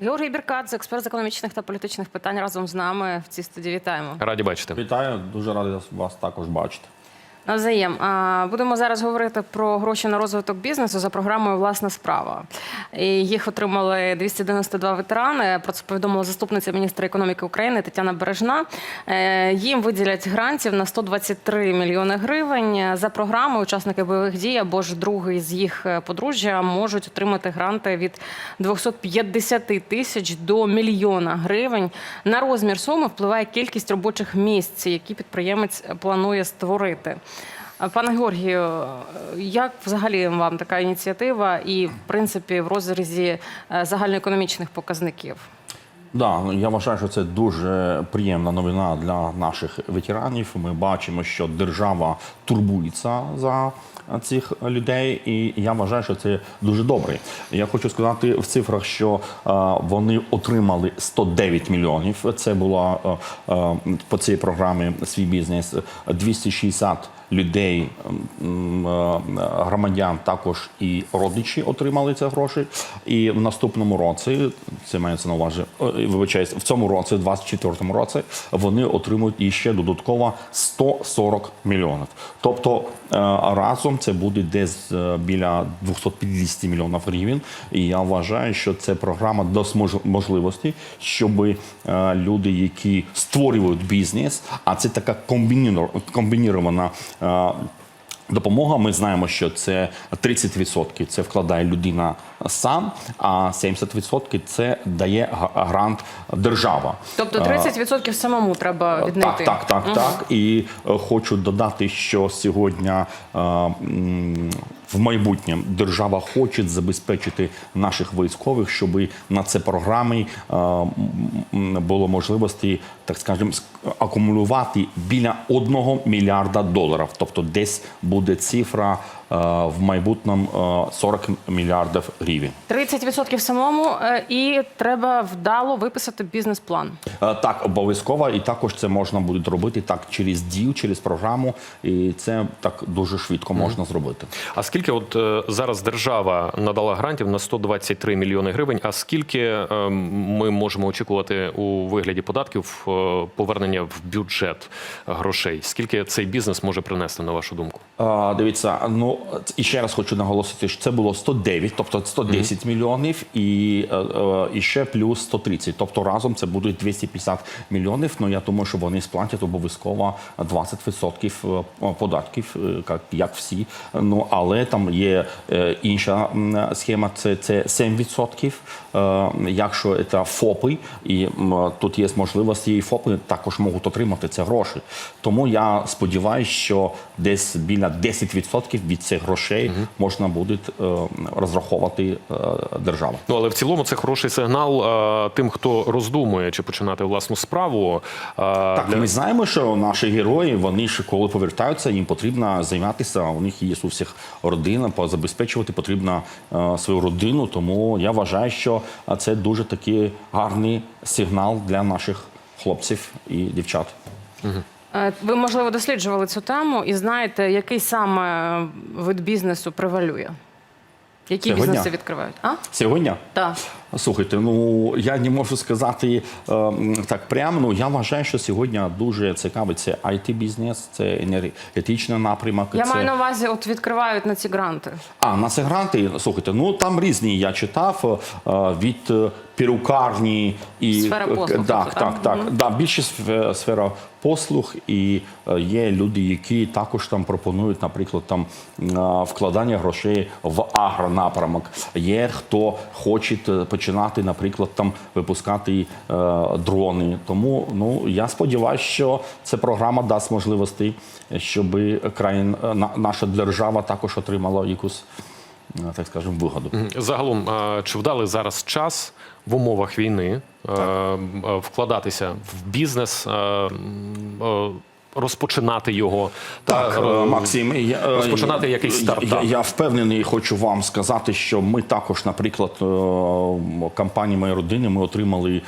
Георгій Біркадзе, експерт з економічних та політичних питань, разом з нами в цій студії. Вітаємо. Раді бачити. Вітаю, дуже радий вас також бачити. Навзаєм. Будемо зараз говорити про гроші на розвиток бізнесу за програмою Власна справа. Їх отримали 292 ветерани. Про це повідомила заступниця міністра економіки України Тетяна Бережна. Е, Їм виділять грантів на 123 мільйони гривень. За програмою учасники бойових дій або ж другий з їх е, подружжя можуть отримати гранти від 250 тисяч до мільйона гривень. На розмір суми впливає кількість робочих місць, які підприємець планує створити. А, Пане Георгію, як взагалі вам така ініціатива і, в принципі, в розрізі е, загальноекономічних показників? Да, ну, я вважаю, що це дуже приємна новина для наших ветеранів. Ми бачимо, що держава турбується за цих людей, і я вважаю, що це дуже добре. Я хочу сказати в цифрах, що е, вони отримали 109 мільйонів. Це була е, е, по цій програмі свій бізнес 260 людей, громадян, також і родичі отримали ці гроші. І в наступному році, це мається на увазі, вибачаюсь, в цьому році, в 24-му році, вони отримують іще додатково 140 мільйонів. Тобто е, разом це буде десь е, біля 250 мільйонів гривень. І я вважаю, що це програма дасть мож- можливості, щоб люди, які створюють бізнес, а це така комбінірована. Е, Допомога, ми знаємо, що це 30% це вкладає людина сам, а 70% це дає грант держава. Тобто 30% самому треба віднайти. Так, так, так, так. І е, хочу додати, що сьогодні е, в майбутнє держава хоче забезпечити наших військових, щоб на це програми е, було можливості, так скажемо, ск- акумулювати біля 1 мільярда доларів. Тобто десь буде цифра в майбутньому е, 40 мільярдів гривень. 30% самому, е, і треба вдало виписати бізнес-план. Е, Так, обов'язково, і також це можна буде робити так через дію, через програму, і це так дуже швидко можна зробити. А скільки от е, зараз держава надала грантів на 123 мільйони гривень? А скільки е, ми можемо очікувати у вигляді податків е, повернення в бюджет грошей? Скільки цей бізнес може принести на вашу думку? А, дивіться, ну і ще раз хочу наголосити, що це було 109, тобто 110 мільйонів, і, е, е, і ще плюс 130. Тобто разом це буде 250 мільйонів. Ну я думаю, що вони сплатять обов'язково 20% податків, е, як, як всі. Ну але там є інша схема, це, це 7%. Е, якщо це ФОПи, і тут є можливості, і ФОПи також можуть отримати ці гроші. Тому я сподіваюся, що десь біля 10% від цих грошей можна буде е, розраховувати е, держава. Ну але в цілому це хороший сигнал е, тим, хто роздумує чи починати власну справу. Так, для- ми знаємо, що наші герої, вони ж коли повертаються, їм потрібно займатися. У них є у всіх родина, забезпечувати потрібно свою родину. Тому я вважаю, що це дуже такий гарний сигнал для наших хлопців і дівчат. Е, Ви, можливо, досліджували цю тему і знаєте, який саме вид бізнесу превалює? Які Сьогодні? бізнеси відкривають? А? Сьогодні Так. Слухайте, ну я не можу сказати е, так прямо. Ну я вважаю, що сьогодні дуже цікавий це it бізнес, це енергетичний напрямок. Я це... маю на увазі, от відкривають на ці гранти. А на це гранти, слухайте, ну там різні. Я читав е, від е, перукарні і Сфера послуг, Е, так, тобто, так, так, да, більше сфера послуг, і е, є люди, які також там пропонують, наприклад, там вкладання грошей в агронапрямок. Є хто хоче е, починати, наприклад, там випускати е, дрони. Тому ну я сподіваюся, що ця програма дасть можливості, щоб країн е, на- наша держава також отримала якусь. е, Так скажемо, вигоду. Загалом, е, чи вдалий зараз час в умовах війни е, е, вкладатися в бізнес? Розпочинати його Так, та, е, е, Максим, я, е, розпочинати якийсь стартап. Я, я впевнений, хочу вам сказати, що ми також, наприклад, е, компанії моєї родини, ми отримали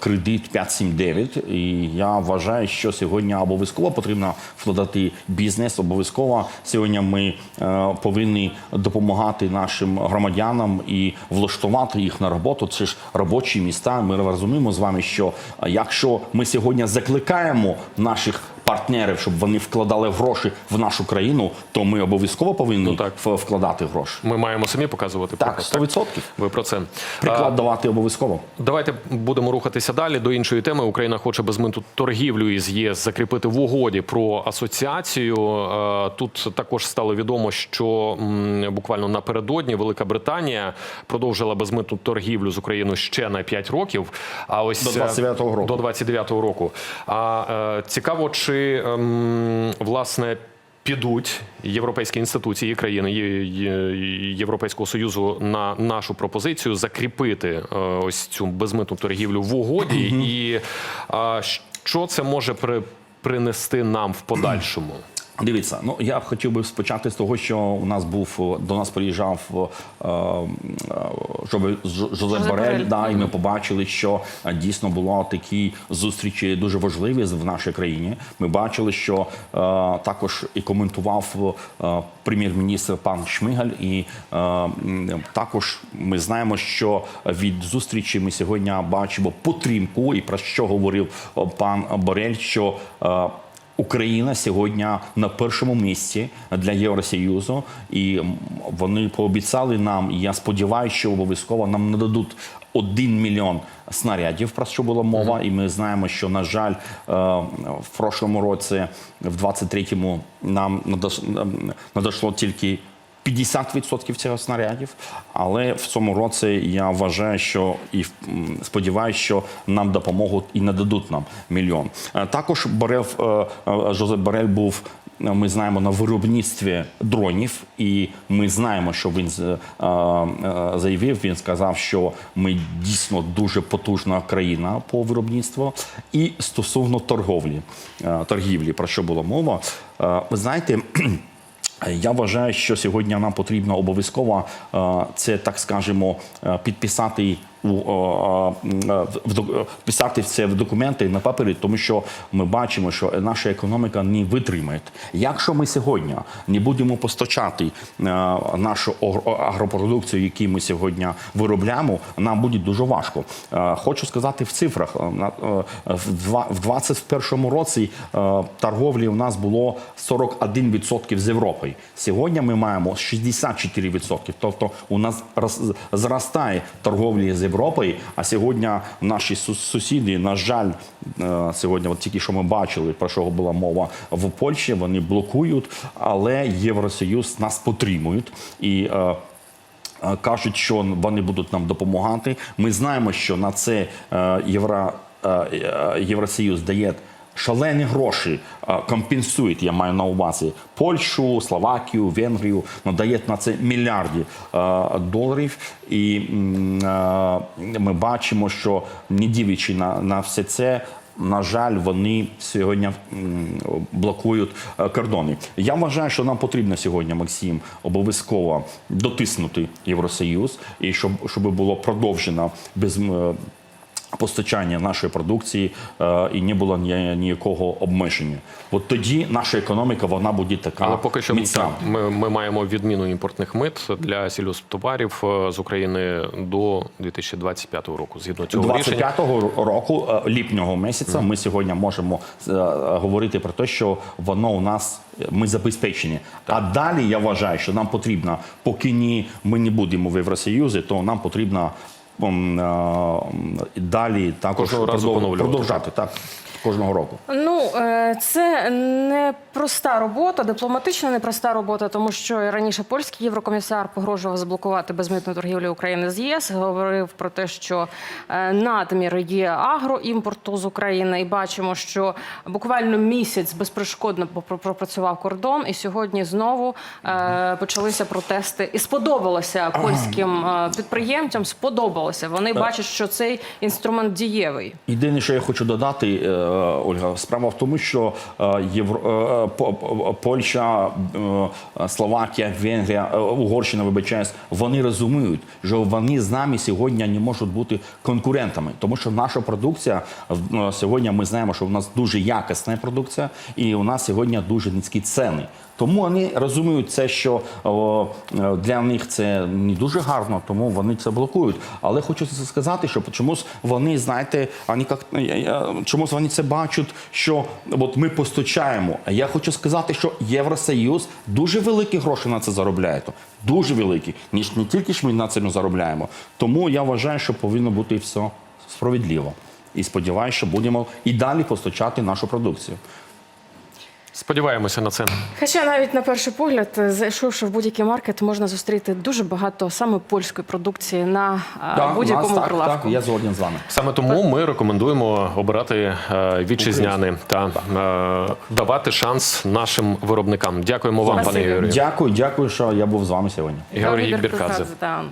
кредит 579, і я вважаю, що сьогодні обов'язково потрібно вкладати бізнес. Обов'язково сьогодні ми повинні допомагати нашим громадянам і влаштувати їх на роботу. Це ж робочі міста. Ми розуміємо з вами, що якщо ми сьогодні закликаємо наших партнерів, щоб вони вкладали гроші в нашу країну, то ми обов'язково повинні Ну, так. вкладати гроші. Ми маємо самі показувати Так, приклад, 100%. Ви про це. Приклад давати обов'язково. Давайте будемо рухатися далі до іншої теми. Україна хоче безмитну торгівлю із ЄС закріпити в угоді про асоціацію. Е, Тут також стало відомо, що буквально напередодні Велика Британія продовжила безмитну торгівлю з Україною ще на 5 років. А ось До 29-го року. До 29-го року. А е, цікаво, чи ем, власне. Підуть європейські інституції і країни Європейського союзу на нашу пропозицію закріпити е, ось цю безмитну торгівлю в угоді, і е, що це може при, принести нам в подальшому? Дивіться, ну я б хотів би спочати з того, що у нас був до нас приїжджав е, е, Жобе- Ж- Жозеп Жозеп Борель, Борель. да, і ми побачили, що е, дійсно було такі зустрічі дуже важливі в нашій країні. Ми бачили, що е, також і коментував е, прем'єр-міністр пан Шмигаль, і е, також ми знаємо, що від зустрічі ми сьогодні бачимо підтримку, і про що говорив е, пан Борель, що е, Україна сьогодні на першому місці для Євросоюзу, і вони пообіцяли нам. І я сподіваюся, що обов'язково нам нададуть один мільйон снарядів, про що була мова. І ми знаємо, що на жаль, е, в прошлому році, в 23-му, нам ем, надійшло тільки 50% цього снарядів, але в цьому році я вважаю, що і сподіваюся, що нам допоможуть і нададуть нам мільйон. Е, Також Борел, е, е, Жозеп Борель був. Ми знаємо на виробництві дронів, і ми знаємо, що він заявив. Він сказав, що ми дійсно дуже потужна країна по виробництву. І стосовно торговлі, торгівлі, про що була мова, ви знаєте. Я вважаю, що сьогодні нам потрібно обов'язково е, це, так скажемо, е, підписати вписати це в документи на папері, тому що ми бачимо, що наша економіка не витримає. Якщо ми сьогодні не будемо постачати е, нашу агропродукцію, яку ми сьогодні виробляємо, нам буде дуже важко. Е, Хочу сказати в цифрах. Е, е, В два- в 2021 році е, торговлі у нас було 41% з Європою. Сьогодні ми маємо 64%. Тобто у нас зростає торговля з Європою, а сьогодні наші сусіди, на жаль, е, сьогодні, от тільки що ми бачили, про що була мова в Польщі, вони блокують, але Євросоюз нас підтримують. І е, Е, кажуть, що вони будуть нам допомагати. Ми знаємо, що на це Євро, Євросоюз дає. Шалені гроші е, компенсують, я маю на увазі Польщу, Словакію, Венгрію, надає на це мільярди е, доларів. І е, ми бачимо, що не дивлячи на, на все це, на жаль, вони сьогодні блокують кордони. Я вважаю, що нам потрібно сьогодні, Максим, обов'язково дотиснути Євросоюз і щоб, щоб було продовжено без. Постачання нашої продукції е, і не було ні- ніякого обмеження. От тоді наша економіка вона буде така Але поки що міцна. ми, ми маємо відміну імпортних мит для сільгосптоварів е, з України до 2025 року. Згідно цього рішення. 25-го року, е, ліпнього місяця, ми сьогодні можемо е, говорити про те, що воно у нас ми забезпечені. А далі я вважаю, що нам потрібно, поки ні, ми не будемо в Євросоюзі, то нам потрібно е, далі також Кожного разу продов- поновлювати. продовжати так кожного року. Ну, е, це не проста робота, дипломатично непроста робота, тому що раніше польський єврокомісар погрожував заблокувати безмитну торгівлю України з ЄС. Говорив про те, що е, надмір є агроімпорту з України, і бачимо, що буквально місяць безперешкодно попро- пропрацював кордон, і сьогодні знову е, почалися протести. І сподобалося польським підприємцям, сподобалося. Вони бачать, що цей інструмент дієвий. Єдине, що я хочу додати, Ольга, справа в тому, що е, Євро, е, По- По- Польща, е, Словакія, Венгрія, е, Угорщина, вибачаюсь, вони розуміють, що вони з нами сьогодні не можуть бути конкурентами, тому що наша продукція е, сьогодні ми знаємо, що в нас дуже якісна продукція, і у нас сьогодні дуже низькі ціни. Тому вони розуміють це, що для них це не дуже гарно, тому вони це блокують. Але хочу сказати, що чомусь вони, знаєте, вони як чомусь вони це бачать, що от ми постачаємо. А я хочу сказати, що Євросоюз дуже великі гроші на це заробляє. Дуже великі. Ніж не тільки ж ми на цьому заробляємо. Тому я вважаю, що повинно бути все справедливо. І сподіваюся, що будемо і далі постачати нашу продукцію. Сподіваємося на це. Хоча навіть на перший погляд, е, зайшовши в будь-який маркет, можна зустріти дуже багато саме польської продукції на е, Так, у будь-якому нас прилавку. Так, я згоден з вами. Саме тому ми рекомендуємо обирати е, вітчизняне та е, давати шанс нашим виробникам. Дякуємо вам, пане Спасибі. Юрію. Дякую, дякую, що я був з вами сьогодні. Георгій Біркадзе. Біркадзе, да.